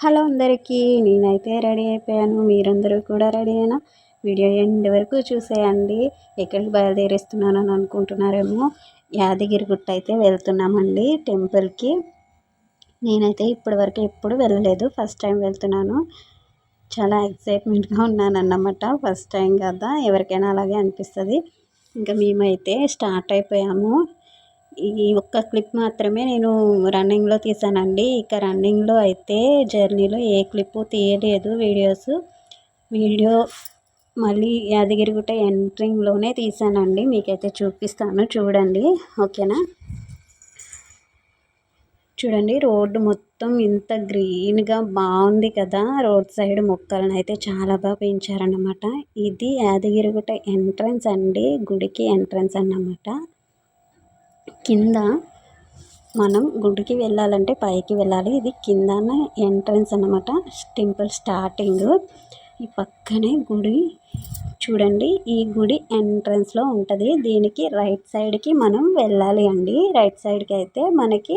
Hello అందరికీ నేనైతే ready అయిపోయాను. మీరందరూ కూడా రెడీ అయినా వీడియో ఎండ్ వరకు చూసేయండి. ఎక్కడికి బయలుదేరిస్తున్నాను అని అనుకుంటున్నారేమో యాదగిరి గుట్ట అయితే వెళ్తున్నామండి టెంపుల్కి. నేనైతే ఇప్పటివరకు ఎప్పుడు వెళ్ళలేదు ఫస్ట్ టైం వెళ్తున్నాను. చాలా ఎక్సైట్మెంట్గా ఉన్నానన్నమాట ఫస్ట్ టైం కదా ఎవరికైనా అలాగే అనిపిస్తుంది. ఇంకా మేమైతే స్టార్ట్ అయిపోయాము. ఈ ఒక్క క్లిప్ మాత్రమే నేను రన్నింగ్లో తీసానండి. ఇక రన్నింగ్లో అయితే జర్నీలో ఏ క్లిప్పు తీయలేదు వీడియోస్. వీడియో మళ్ళీ యాదగిరిగుట్ట ఎంట్రింగ్లోనే తీసానండి. మీకైతే చూపిస్తాను. చూడండి. ఓకేనా? చూడండి. రోడ్డు మొత్తం ఇంత గ్రీన్గా బాగుంది కదా. రోడ్ సైడ్ మొక్కలను అయితే చాలా బాగా పెంచారన్నమాట. ఇది యాదగిరిగుట్ట ఎంట్రన్స్ అండి. గుడికి ఎంట్రన్స్ అన్నమాట. కింద మనం గుడికి వెళ్ళాలంటే పైకి వెళ్ళాలి. ఇది కింద ఎంట్రన్స్ అనమాట టెంపుల్ స్టార్టింగ్. ఈ పక్కనే గుడి. చూడండి ఈ గుడి ఎంట్రన్స్లో ఉంటుంది. దీనికి రైట్ సైడ్కి మనం వెళ్ళాలి అండి. రైట్ సైడ్కి అయితే మనకి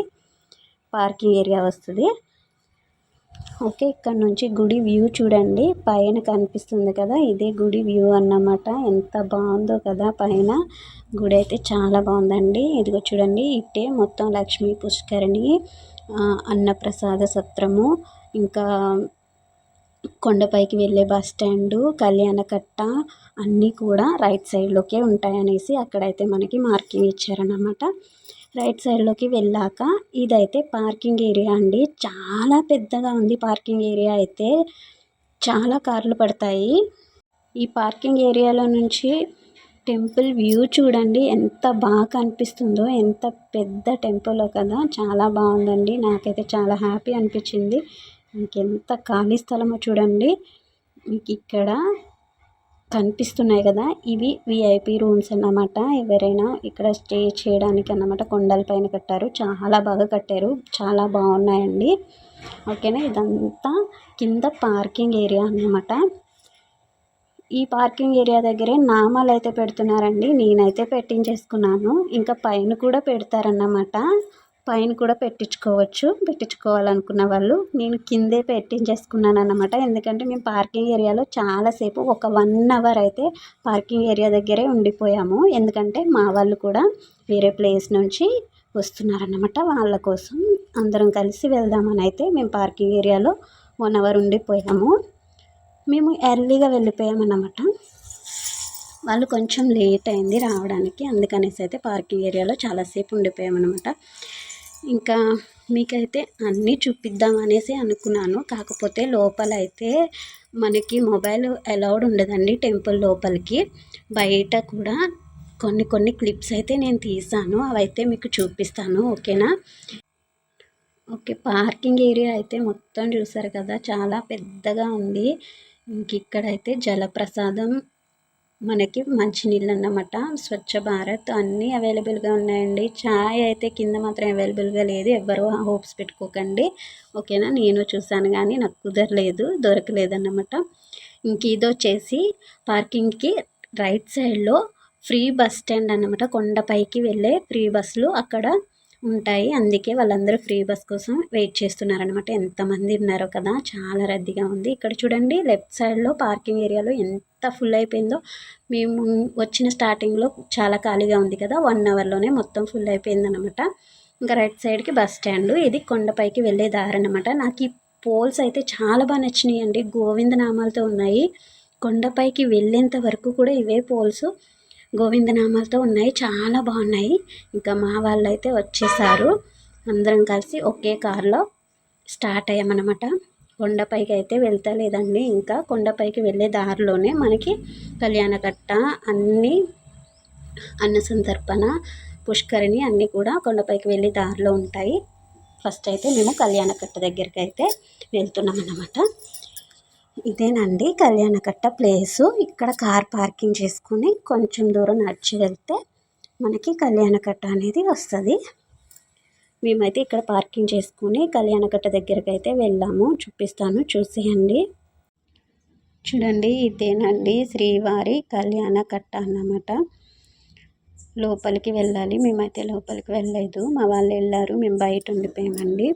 పార్కింగ్ ఏరియా వస్తుంది. ఓకే ఇక్కడ నుంచి గుడి వ్యూ చూడండి. పైన కనిపిస్తుంది కదా ఇదే గుడి వ్యూ అన్నమాట. ఎంత బాగుందో కదా పైన. గుడి అయితే చాలా బాగుందండి. ఇదిగో చూడండి ఇట్టే మొత్తం లక్ష్మీ పుష్కరిణి అన్నప్రసాద సత్రము ఇంకా కొండపైకి వెళ్ళే బస్ స్టాండు కళ్యాణకట్ట అన్నీ కూడా రైట్ సైడ్లోకే ఉంటాయనేసి అక్కడైతే మనకి మార్కింగ్ ఇచ్చారన్నమాట. రైట్ సైడ్లోకి వెళ్ళాక ఇదైతే పార్కింగ్ ఏరియా అండి. చాలా పెద్దగా ఉంది పార్కింగ్ ఏరియా అయితే. చాలా కార్లు పడతాయి. ఈ పార్కింగ్ ఏరియాలో నుంచి టెంపుల్ వ్యూ చూడండి. ఎంత బాగా కనిపిస్తుందో ఎంత పెద్ద టెంపుల్ కదా. చాలా బాగుందండి. నాకైతే చాలా హ్యాపీ అనిపించింది. ఇంకెంత ఖాళీ స్థలమో చూడండి. మీకు ఇక్కడ కనిపిస్తున్నాయి కదా ఇవి విఐపి రూమ్స్ అన్నమాట. ఎవరైనా ఇక్కడ స్టే చేయడానికి అన్నమాట కొండల పైన కట్టారు. చాలా బాగా కట్టారు. చాలా బాగున్నాయండి. ఓకేనా? ఇదంతా కింద పార్కింగ్ ఏరియా అన్నమాట. ఈ పార్కింగ్ ఏరియా దగ్గరే నామాలు అయితే పెడుతున్నారండి. నేనైతే పెట్టించేసుకున్నాను. ఇంకా పైన కూడా పెడతారన్నమాట. పైన కూడా పెట్టించుకోవచ్చు. పెట్టించుకోవాలనుకున్న వాళ్ళు నేను కిందే పెట్టించేసుకున్నాను అన్నమాట ఎందుకంటే మేము పార్కింగ్ ఏరియాలో చాలాసేపు ఒక వన్ అవర్ అయితే పార్కింగ్ ఏరియా దగ్గరే ఉండిపోయాము. ఎందుకంటే మా వాళ్ళు కూడా వేరే ప్లేస్ నుంచి వస్తున్నారన్నమాట వాళ్ళ కోసం. అందరం కలిసి వెళ్దామని అయితే మేము పార్కింగ్ ఏరియాలో వన్ అవర్ ఉండిపోయాము. మేము ఎర్లీగా వెళ్ళిపోయామన్నమాట. వాళ్ళు కొంచెం లేట్ అయింది రావడానికి. అందుకనేసి అయితే పార్కింగ్ ఏరియాలో చాలాసేపు ఉండిపోయామన్నమాట. ఇంకా మీకైతే అన్నీ చూపిద్దాం అనేసి అనుకున్నాను. కాకపోతే లోపల అయితే మనకి మొబైల్ అలౌడ్ ఉండదండి టెంపుల్ లోపలికి. బయట కూడా కొన్ని కొన్ని క్లిప్స్ అయితే నేను తీసాను. అవైతే మీకు చూపిస్తాను. ఓకేనా? ఓకే పార్కింగ్ ఏరియా అయితే మొత్తం చూసారు కదా చాలా పెద్దగా ఉంది. ఇంక ఇక్కడైతే జలప్రసాదం మనకి మంచినీళ్ళు అన్నమాట స్వచ్ఛ భారత్ అన్నీ అవైలబుల్గా ఉన్నాయండి. ఛాయ్ అయితే కింద మాత్రం అవైలబుల్గా లేదు. ఎవ్వరూ హోప్స్ పెట్టుకోకండి. ఓకేనా? నేను చూశాను కానీ నాకు కుదరలేదు దొరకలేదు అన్నమాట ఇంక ఇదొచ్చేసి పార్కింగ్కి రైట్ సైడ్లో ఫ్రీ బస్ స్టాండ్ అన్నమాట. కొండపైకి వెళ్ళే ఫ్రీ బస్సులు అక్కడ ఉంటాయి. అందుకే వాళ్ళందరూ ఫ్రీ బస్ కోసం వెయిట్ చేస్తున్నారనమాట ఎంతమంది ఉన్నారో కదా చాలా రద్దీగా ఉంది. ఇక్కడ చూడండి లెఫ్ట్ సైడ్లో పార్కింగ్ ఏరియాలో ఎంత ఫుల్ అయిపోయిందో. మేము వచ్చిన స్టార్టింగ్లో చాలా ఖాళీగా ఉంది కదా వన్ అవర్లోనే మొత్తం ఫుల్ అయిపోయిందనమాట ఇంకా రైట్ సైడ్కి బస్ స్టాండ్. ఇది కొండపైకి వెళ్ళే దారి అనమాట నాకు ఈ పోల్స్ అయితే చాలా బాగా నచ్చినాయి అండి గోవింద నామాలతో ఉన్నాయి. కొండపైకి వెళ్ళేంత వరకు కూడా ఇవే పోల్స్. గోవిందనామాలతో ఉన్నాయి. చాలా బాగున్నాయి. ఇంకా మా వాళ్ళు అయితే వచ్చేసారు. అందరం కలిసి ఒకే కారులో స్టార్ట్ అయ్యామన్నమాట. కొండపైకి అయితే వెళ్తా లేదండి ఇంకా కొండపైకి వెళ్ళే దారిలోనే మనకి కళ్యాణకట్ట అన్నీ అన్న సంతర్పణ పుష్కరిణి అన్నీ కూడా కొండపైకి వెళ్ళే దారిలో ఉంటాయి. ఫస్ట్ అయితే మేము కళ్యాణకట్ట దగ్గరికి అయితే వెళ్తున్నాం అన్నమాట ఇదేనండి కళ్యాణకట్ట ప్లేసు. ఇక్కడ కార్ పార్కింగ్ చేసుకుని కొంచెం దూరం నడిచి వెళ్తే మనకి కళ్యాణకట్ట అనేది వస్తుంది. మేమైతే ఇక్కడ పార్కింగ్ చేసుకుని కళ్యాణకట్ట దగ్గరికి అయితే వెళ్ళాము. చూపిస్తాను చూసేయండి. చూడండి ఇదేనండి శ్రీవారి కళ్యాణకట్ట అన్నమాట. లోపలికి వెళ్ళాలి. మేమైతే లోపలికి వెళ్ళలేదు. మా వాళ్ళు వెళ్ళారు. మేము బయట ఉండిపోయామండి.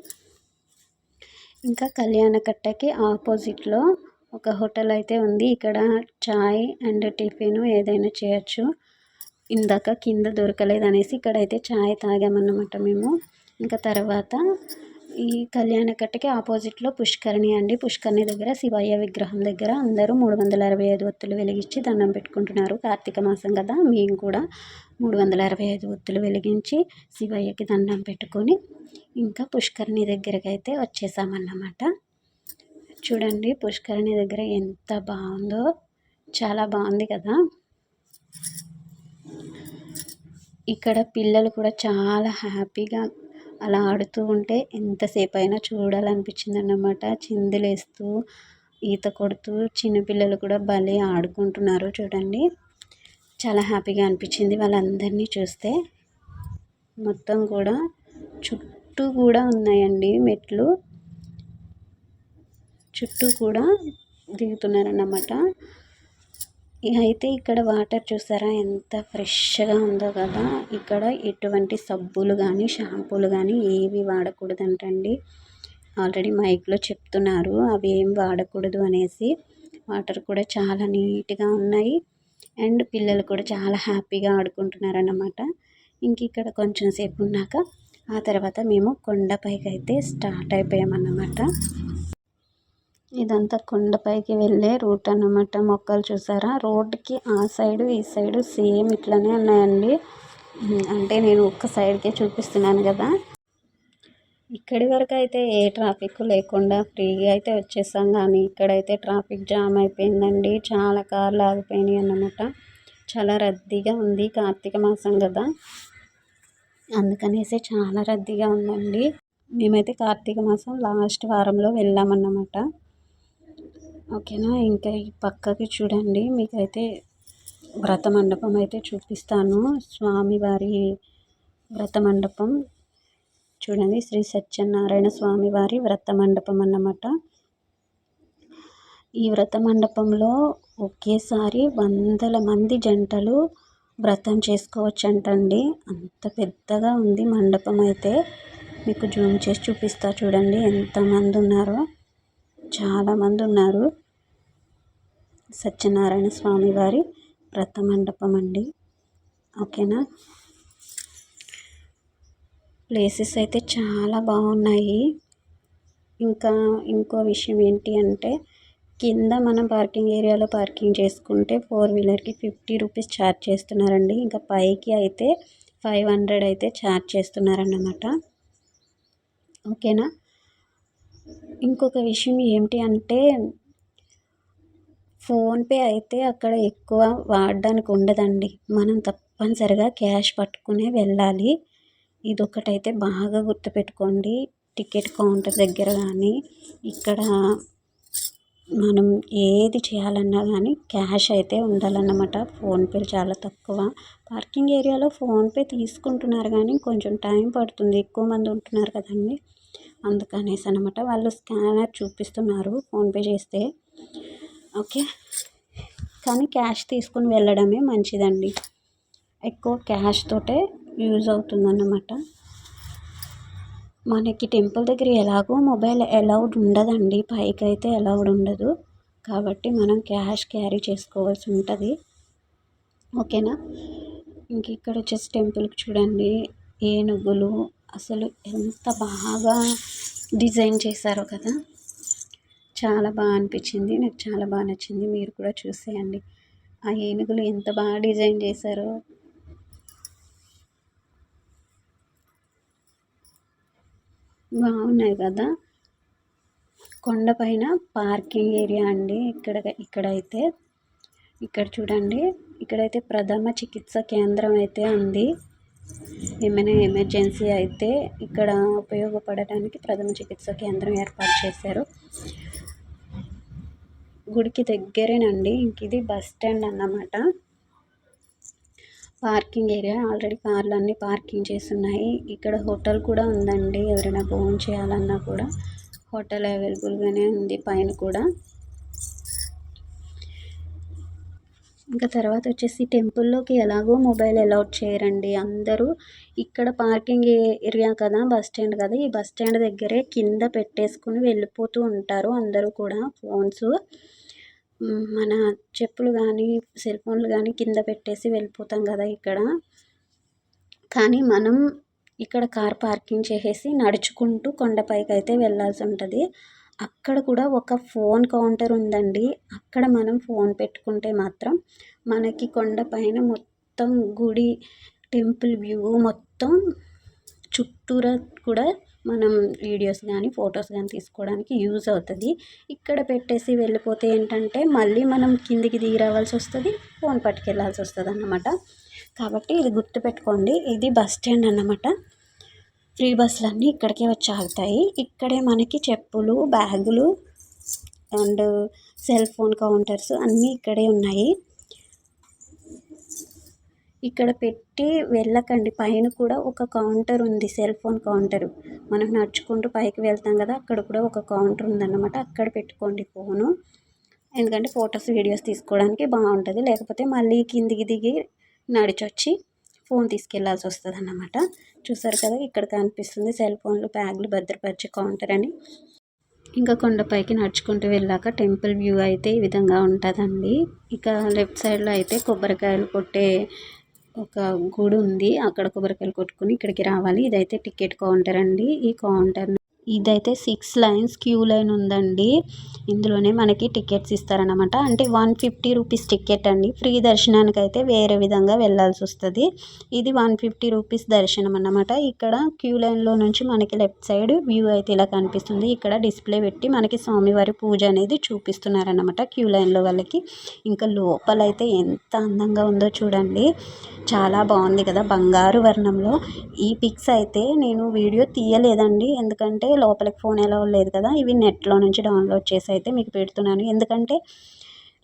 ఇంకా కళ్యాణకట్టకి ఆపోజిట్లో ఒక హోటల్ అయితే ఉంది. ఇక్కడ చాయ్ అండ్ టిఫిన్ ఏదైనా చేయొచ్చు. ఇందాక కింద దొరకలేదు అనేసి ఇక్కడైతే చాయ్ తాగామన్నమాట మేము. ఇంకా తర్వాత ఈ కళ్యాణకట్టకి ఆపోజిట్లో పుష్కరిణి అండి. పుష్కరిణి దగ్గర శివయ్య విగ్రహం దగ్గర అందరూ మూడు వందల అరవై ఐదు ఒత్తులు వెలిగించి దండం పెట్టుకుంటున్నారు. కార్తీక మాసం కదా మేము కూడా మూడు వందల అరవై ఐదు ఒత్తులు వెలిగించి శివయ్యకి దండం పెట్టుకొని ఇంకా పుష్కరిణి దగ్గరికి అయితే వచ్చేసామన్నమాట. చూడండి పుష్కరిణి దగ్గర ఎంత బాగుందో చాలా బాగుంది కదా. ఇక్కడ పిల్లలు కూడా చాలా హ్యాపీగా అలా ఆడుతూ ఉంటే ఎంతసేపు అయినా చూడాలనిపించింది అన్నమాట చిందులేస్తూ ఈత కొడుతూ చిన్నపిల్లలు కూడా భలే ఆడుకుంటున్నారు చూడండి. చాలా హ్యాపీగా అనిపించింది వాళ్ళందరినీ చూస్తే. మొత్తం కూడా చుట్టూ కూడా ఉన్నాయండి మెట్లు. చుట్టూ కూడా దిగుతున్నారన్నమాట. అయితే ఇక్కడ వాటర్ చూసారా? ఎంత ఫ్రెష్గా ఉందో కదా! ఇక్కడ ఎటువంటి సబ్బులు కానీ షాంపూలు కానీ ఏవి వాడకూడదంటండి. ఆల్రెడీ మైక్లో చెప్తున్నారు అవి ఏం వాడకూడదు అనేసి. వాటర్ కూడా చాలా నీట్గా ఉన్నాయి. అండ్ పిల్లలు కూడా చాలా హ్యాపీగా ఆడుకుంటున్నారు అన్నమాట ఇంక ఇక్కడ కొంచెం సేపు ఉన్నాక ఆ తర్వాత మేము కొండపైకి అయితే స్టార్ట్ అయిపోయామన్నమాట. ఇదంతా కొండపైకి వెళ్ళే రూట్ అన్నమాట. మొక్కలు చూసారా? రోడ్డుకి ఆ సైడు ఈ సైడు సేమ్ ఇట్లనే ఉన్నాయండి. అంటే నేను ఒక్క సైడ్కే చూపిస్తున్నాను కదా. ఇక్కడి వరకు అయితే ఏ ట్రాఫిక్ లేకుండా ఫ్రీగా అయితే వచ్చేసాం కానీ ఇక్కడైతే ట్రాఫిక్ జామ్ అయిపోయిందండి. చాలా కార్లు ఆగిపోయినాయి అన్నమాట. చాలా రద్దీగా ఉంది కార్తీక మాసం కదా. అందుకనేసి చాలా రద్దీగా ఉందండి. మేమైతే కార్తీక మాసం లాస్ట్ వారంలో వెళ్ళామన్నమాట. ఓకేనా? ఇంకా ఈ పక్కకి చూడండి. మీకైతే వ్రత మండపం అయితే చూపిస్తాను. స్వామివారి వ్రత మండపం చూడండి శ్రీ సత్యనారాయణ స్వామి వారి వ్రత మండపం అన్నమాట. ఈ వ్రత మండపంలో ఒకేసారి వందల మంది జంటలు వ్రతం చేసుకోవచ్చంటండి. అంత పెద్దగా ఉంది మండపం అయితే. మీకు జూమ్ చేసి చూపిస్తా చూడండి ఎంతమంది ఉన్నారో. చాలామంది ఉన్నారు సత్యనారాయణ స్వామి వారి వ్రత మండపం అండి. ఓకేనా? ప్లేసెస్ అయితే చాలా బాగున్నాయి. ఇంకా ఇంకో విషయం ఏంటి అంటే కింద మనం పార్కింగ్ ఏరియాలో పార్కింగ్ చేసుకుంటే ఫోర్ వీలర్కి ఫిఫ్టీ రూపీస్ ఛార్జ్ చేస్తున్నారండి. ఇంకా పైకి అయితే ఫైవ్ హండ్రెడ్ అయితే ఛార్జ్ చేస్తున్నారన్నమాట. ఓకేనా? ఇంకొక విషయం ఏమిటి అంటే ఫోన్పే అయితే అక్కడ ఎక్కువ వాడడానికి ఉండదండి. మనం తప్పనిసరిగా క్యాష్ పట్టుకునే వెళ్ళాలి. ఇదొకటైతే బాగా గుర్తుపెట్టుకోండి. టికెట్ కౌంటర్ దగ్గర కానీ ఇక్కడ మనం ఏది చేయాలన్నా కానీ క్యాష్ అయితే ఉండాలన్నమాట. ఫోన్పే చాలా తక్కువ. పార్కింగ్ ఏరియాలో ఫోన్పే తీసుకుంటున్నారు కానీ కొంచెం టైం పడుతుంది. ఎక్కువ మంది ఉంటున్నారు కదండి. అందుకనేసి అనమాట వాళ్ళు స్కానర్ చూపిస్తున్నారు ఫోన్పే చేస్తే. ఓకే. కానీ క్యాష్ తీసుకుని వెళ్ళడమే మంచిదండి. ఎక్కువ క్యాష్ తోటే యూజ్ అవుతుందన్నమాట. మనకి టెంపుల్ దగ్గర ఎలాగో మొబైల్ అలౌడ్ ఉండదండి. పైకి అయితే అలౌడ్ ఉండదు. కాబట్టి మనం క్యాష్ క్యారీ చేసుకోవాల్సి ఉంటుంది. ఓకేనా? ఇంక ఇక్కడ వచ్చేసి టెంపుల్కి చూడండి. ఏనుగులు అసలు ఎంత బాగా డిజైన్ చేశారో కదా. చాలా బాగా అనిపించింది. నాకు చాలా బాగా నచ్చింది. మీరు కూడా చూసేయండి. ఆ ఏనుగులు ఎంత బాగా డిజైన్ చేశారో. బాగున్నాయి కదా. కొండపైన పార్కింగ్ ఏరియా అండి. ఇక్కడ ఇక్కడైతే ఇక్కడ చూడండి. ఇక్కడైతే ప్రథమ చికిత్స కేంద్రం అయితే ఉంది. ఏమైనా ఎమర్జెన్సీ అయితే ఇక్కడ ఉపయోగపడటానికి ప్రథమ చికిత్స కేంద్రం ఏర్పాటు చేశారు. గుడికి దగ్గరేనండి. ఇంక ఇది బస్ స్టాండ్ అన్నమాట. Parking area. ఆల్రెడీ కార్లు అన్నీ పార్కింగ్ చేసి ఉన్నాయి ఇక్కడ హోటల్ కూడా ఉందండి. ఎవరైనా భోజనం చేయాలన్నా కూడా హోటల్ అవైలబుల్గానే ఉంది. పైన కూడా ఇంకా తర్వాత వచ్చేసి టెంపుల్లోకి ఎలాగో మొబైల్ అలౌట్ చేయరండి. అందరూ ఇక్కడ పార్కింగ్ ఏరియా కదా బస్ స్టాండ్ కదా ఈ బస్ స్టాండ్ దగ్గరే కింద పెట్టేసుకుని వెళ్ళిపోతూ ఉంటారు అందరూ కూడా ఫోన్స్. మన చెప్పులు కానీ సెల్ ఫోన్లు కానీ కింద పెట్టేసి వెళ్ళిపోతాం కదా ఇక్కడ. కానీ మనం ఇక్కడ కార్ పార్కింగ్ చేసేసి నడుచుకుంటూ కొండపైకి అయితే వెళ్ళాల్సి ఉంటుంది. అక్కడ కూడా ఒక ఫోన్ కౌంటర్ ఉందండి. అక్కడ మనం ఫోన్ పెట్టుకుంటే మాత్రం మనకి కొండపైన మొత్తం గుడి టెంపుల్ వ్యూ మొత్తం చుట్టూరా కూడా మనం వీడియోస్ కానీ ఫొటోస్ కానీ తీసుకోవడానికి యూజ్ అవుతుంది. ఇక్కడ పెట్టేసి వెళ్ళిపోతే ఏంటంటే మళ్ళీ మనం కిందికి దిగి రావాల్సి వస్తుంది ఫోన్ పట్టుకెళ్ళాల్సి వస్తుంది అన్నమాట కాబట్టి ఇది గుర్తుపెట్టుకోండి. ఇది బస్ స్టాండ్ అన్నమాట. ఫ్రీ బస్సులు అన్నీ ఇక్కడికే వచ్చి ఆగుతాయి. ఇక్కడే మనకి చెప్పులు బ్యాగులు అండ్ సెల్ ఫోన్ కౌంటర్స్ అన్నీ ఇక్కడే ఉన్నాయి. ఇక్కడ పెట్టి వెళ్ళకండి. పైన కూడా ఒక కౌంటర్ ఉంది సెల్ ఫోన్ కౌంటర్. మనం నడుచుకుంటూ పైకి వెళ్తాం కదా అక్కడ కూడా ఒక కౌంటర్ ఉందన్నమాట. అక్కడ పెట్టుకోండి ఫోను. ఎందుకంటే ఫొటోస్ వీడియోస్ తీసుకోవడానికి బాగుంటుంది. లేకపోతే మళ్ళీ కిందికి దిగి నడిచొచ్చి ఫోన్ తీసుకెళ్ళాల్సి వస్తుంది అన్నమాట చూసారు కదా ఇక్కడ కనిపిస్తుంది సెల్ ఫోన్లు బ్యాగులు భద్రపరిచే కౌంటర్ అని. ఇంకా కొండపైకి నడుచుకుంటూ వెళ్ళాక టెంపుల్ వ్యూ అయితే ఈ విధంగా ఉంటుందండి. ఇక లెఫ్ట్ సైడ్లో అయితే కొబ్బరికాయలు కొట్టే ఒక గుడి ఉంది అక్కడ కొబ్బరికాయలు కొట్టుకుని ఇక్కడికి రావాలి. ఇదైతే టికెట్ కౌంటర్ అండి. ఈ కౌంటర్ ఇదైతే సిక్స్ లైన్స్ క్యూ లైన్ ఉందండి. ఇందులోనే మనకి టికెట్స్ ఇస్తారనమాట అంటే వన్ ఫిఫ్టీ రూపీస్ టికెట్ అండి. ఫ్రీ దర్శనానికి అయితే వేరే విధంగా వెళ్ళాల్సి వస్తుంది. ఇది వన్ ఫిఫ్టీ రూపీస్ దర్శనం అన్నమాట. ఇక్కడ క్యూ లైన్లో నుంచి మనకి లెఫ్ట్ సైడ్ వ్యూ అయితే ఇలా కనిపిస్తుంది. ఇక్కడ డిస్ప్లే పెట్టి మనకి స్వామివారి పూజ అనేది చూపిస్తున్నారనమాట క్యూ లైన్లో వాళ్ళకి. ఇంకా లోపలైతే ఎంత అందంగా ఉందో చూడండి. చాలా బాగుంది కదా బంగారు వర్ణంలో. ఈ పిక్స్ అయితే నేను వీడియో తీయలేదండి. ఎందుకంటే లోపలికి ఫోన్ ఎలా లేదు కదా ఇవి నెట్లో నుంచి డౌన్లోడ్ చేసి అయితే మీకు పెడుతున్నాను. ఎందుకంటే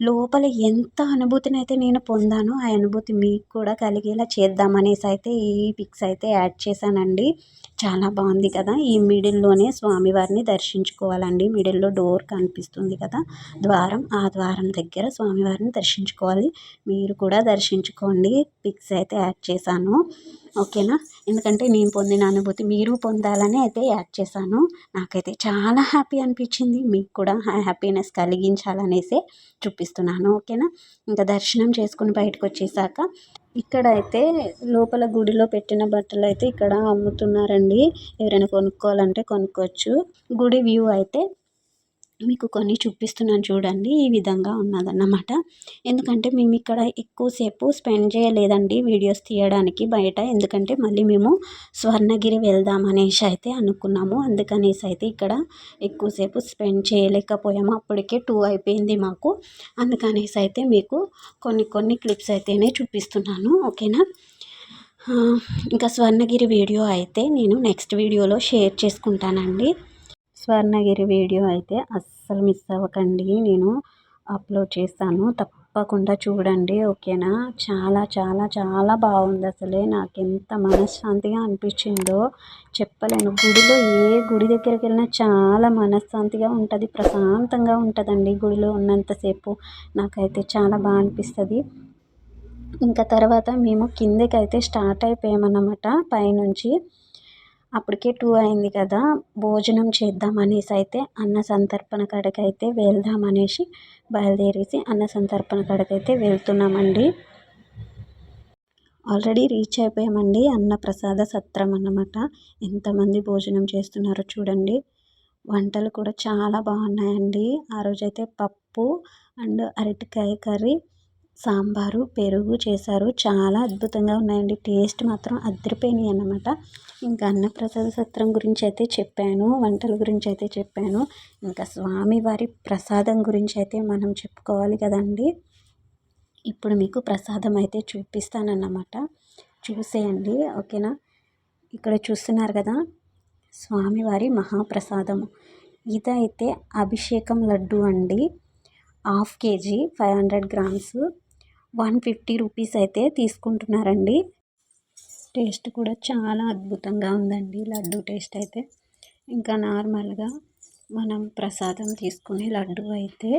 లోపల ఎంత అనుభూతిని అయితే నేను పొందానో ఆ అనుభూతి మీకు కూడా కలిగేలా చేద్దామనేసి అయితే ఈ పిక్స్ అయితే యాడ్ చేశానండి. చాలా బాగుంది కదా ఈ మిడిల్లోనే స్వామివారిని దర్శించుకోవాలండి. మిడిల్లో డోర్ కనిపిస్తుంది కదా ద్వారం ఆ ద్వారం దగ్గర స్వామివారిని దర్శించుకోవాలి. మీరు కూడా దర్శించుకోండి. పిక్స్ అయితే యాడ్ చేశాను. ఓకేనా? ఎందుకంటే నేను పొందిన అనుభూతి మీరు పొందాలని అయితే యాడ్ చేశాను. నాకైతే చాలా హ్యాపీ అనిపించింది. మీకు కూడా హ్యాపీనెస్ కలిగించాలనేసి చూపిస్తున్నాను. ఓకేనా? ఇంకా దర్శనం చేసుకుని బయటకు వచ్చేసాక ఇక్కడ అయితే లోపల గుడిలో పెట్టిన బట్టలు అయితే ఇక్కడ అమ్ముతున్నారండి. ఎవరైనా కొనుక్కోవాలంటే కొనుక్కోవచ్చు. గుడి వ్యూ అయితే మీకు కొన్ని చూపిస్తున్నాను చూడండి. ఈ విధంగా ఉన్నదన్నమాట. ఎందుకంటే మేము ఇక్కడ ఎక్కువసేపు స్పెండ్ చేయలేదండి వీడియోస్ తీయడానికి బయట. ఎందుకంటే మళ్ళీ మేము స్వర్ణగిరి వెళ్దాం అనేసి అయితే అనుకున్నాము. అందుకనేసి అయితే ఇక్కడ ఎక్కువసేపు స్పెండ్ చేయలేకపోయాము. అప్పటికే టూ అయిపోయింది మాకు. అందుకనేసి అయితే మీకు కొన్ని కొన్ని క్లిప్స్ అయితేనే చూపిస్తున్నాను. ఓకేనా? ఇంకా స్వర్ణగిరి వీడియో అయితే నేను నెక్స్ట్ వీడియోలో షేర్ చేసుకుంటానండి. స్వర్ణగిరి వీడియో అయితే అస్సలు మిస్ అవ్వకండి. నేను అప్లోడ్ చేస్తాను. తప్పకుండా చూడండి ఓకేనా? చాలా చాలా చాలా బాగుంది అసలే. నాకు ఎంత మనశ్శాంతిగా అనిపించిందో చెప్పలేను. గుడిలో ఏ గుడి దగ్గరికి వెళ్ళినా చాలా మనశ్శాంతిగా ఉంటుంది ప్రశాంతంగా ఉంటుందండి గుడిలో ఉన్నంతసేపు. నాకైతే చాలా బాగా అనిపిస్తుంది. ఇంకా తర్వాత మేము కిందకి అయితే స్టార్ట్ అయిపోయామన్నమాట పైనుంచి. అప్పటికే టూ అయింది కదా భోజనం చేద్దాం అనేసి అయితే అన్న సంతర్పణ కాడికి వెళ్దాం అనేసి బయలుదేరేసి అన్న సంతర్పణ కాడికి వెళ్తున్నామండి. ఆల్రెడీ రీచ్ అయిపోయామండి అన్నప్రసాద సత్రం అన్నమాట. ఎంతమంది భోజనం చేస్తున్నారో చూడండి. వంటలు కూడా చాలా బాగున్నాయండి. ఆ రోజైతే పప్పు అండ్ అరటికాయ కర్రీ సాంబారు పెరుగు చేశారు. చాలా అద్భుతంగా ఉన్నాయండి. టేస్ట్ మాత్రం అదిరిపోయినాయి అన్నమాట. ఇంకా అన్నప్రసాద సత్రం గురించి అయితే చెప్పాను వంటల గురించి అయితే చెప్పాను. ఇంకా స్వామివారి ప్రసాదం గురించి అయితే మనం చెప్పుకోవాలి కదండి. ఇప్పుడు మీకు ప్రసాదం అయితే చూపిస్తానన్నమాట. చూసేయండి ఓకేనా? ఇక్కడ చూస్తున్నారు కదా స్వామివారి మహాప్రసాదము. ఇదైతే అభిషేకం లడ్డు అండి. Half KG five hundred grams. One fifty rupees అయితే తీసుకుంటున్నారండి. టేస్ట్ కూడా చాలా అద్భుతంగా ఉందండి లడ్డు టేస్ట్ అయితే. ఇంకా నార్మల్గా మనం ప్రసాదం తీసుకునే లడ్డు అయితే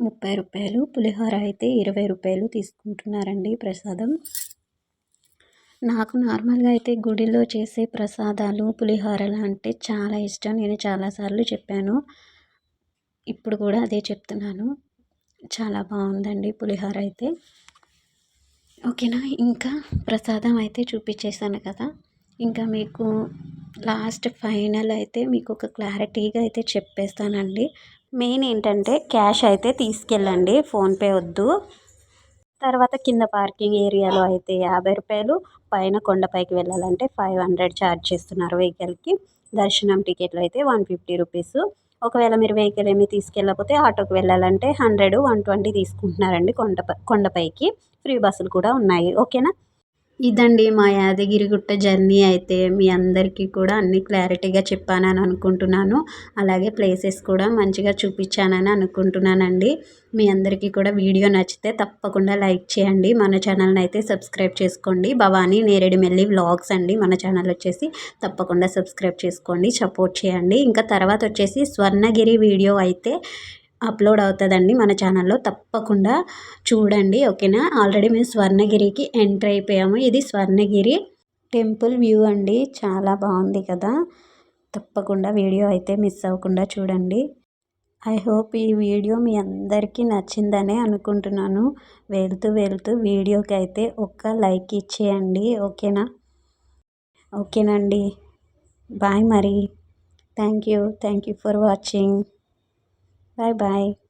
ముప్పై రూపాయలు పులిహోర అయితే ఇరవై రూపాయలు తీసుకుంటున్నారండి ప్రసాదం. నాకు నార్మల్గా అయితే గుడిలో చేసే ప్రసాదాలు పులిహోరలు అంటే చాలా ఇష్టం. నేను చాలాసార్లు చెప్పాను. ఇప్పుడు కూడా అదే చెప్తున్నాను. చాలా బాగుందండి పులిహోర అయితే. ఓకేనా? ఇంకా ప్రసాదం అయితే చూపించేశాను కదా. ఇంకా మీకు లాస్ట్ ఫైనల్ అయితే మీకు ఒక క్లారిటీగా అయితే చెప్పేస్తానండి. మెయిన్ ఏంటంటే క్యాష్ అయితే తీసుకెళ్ళండి ఫోన్పే వద్దు. తర్వాత కింద పార్కింగ్ ఏరియాలో అయితే యాభై రూపాయలు పైన కొండపైకి వెళ్ళాలంటే ఫైవ్ హండ్రెడ్ ఛార్జ్ చేస్తున్నారు వెహికల్కి. దర్శనం టికెట్లు అయితే వన్ ఫిఫ్టీ రూపీస్. ఒకవేళ మీరు వెహికల్ ఏమి తీసుకెళ్ళకపోతే ఆటోకి వెళ్ళాలంటే హండ్రెడ్ వన్ ట్వంటీ తీసుకుంటున్నారండి కొండ కొండపైకి. ఫ్రీ బస్సులు కూడా ఉన్నాయి. ఓకేనా ఇదండి మా యాదగిరిగుట్ట జర్నీ అయితే మీ అందరికీ కూడా అన్ని క్లారిటీగా చెప్పానని అనుకుంటున్నాను. అలాగే ప్లేసెస్ కూడా మంచిగా చూపించానని అనుకుంటున్నానండి. మీ అందరికీ కూడా వీడియో నచ్చితే తప్పకుండా లైక్ చేయండి. మన ఛానల్ని అయితే సబ్స్క్రైబ్ చేసుకోండి. భవానీ నేరేడుమెల్లి వ్లాగ్స్ అండి మన ఛానల్ వచ్చేసి. తప్పకుండా సబ్స్క్రైబ్ చేసుకోండి సపోర్ట్ చేయండి. ఇంకా తర్వాత వచ్చేసి స్వర్ణగిరి వీడియో అయితే అప్లోడ్ అవుతుందండి మన ఛానల్లో. తప్పకుండా చూడండి ఓకేనా? ఆల్రెడీ మేము స్వర్ణగిరికి ఎంటర్ అయిపోయాము. ఇది స్వర్ణగిరి టెంపుల్ వ్యూ అండి. చాలా బాగుంది కదా? తప్పకుండా వీడియో అయితే మిస్ అవ్వకుండా చూడండి. ఐ హోప్ ఈ వీడియో మీ అందరికీ నచ్చిందనే అనుకుంటున్నాను. వెళ్తూ వెళ్తూ వీడియోకి అయితే ఒక్క లైక్ ఇచ్చేయండి ఓకేనా? ఓకేనండి. బాయ్ మరి. Thank you. Thank you for watching. Bye bye.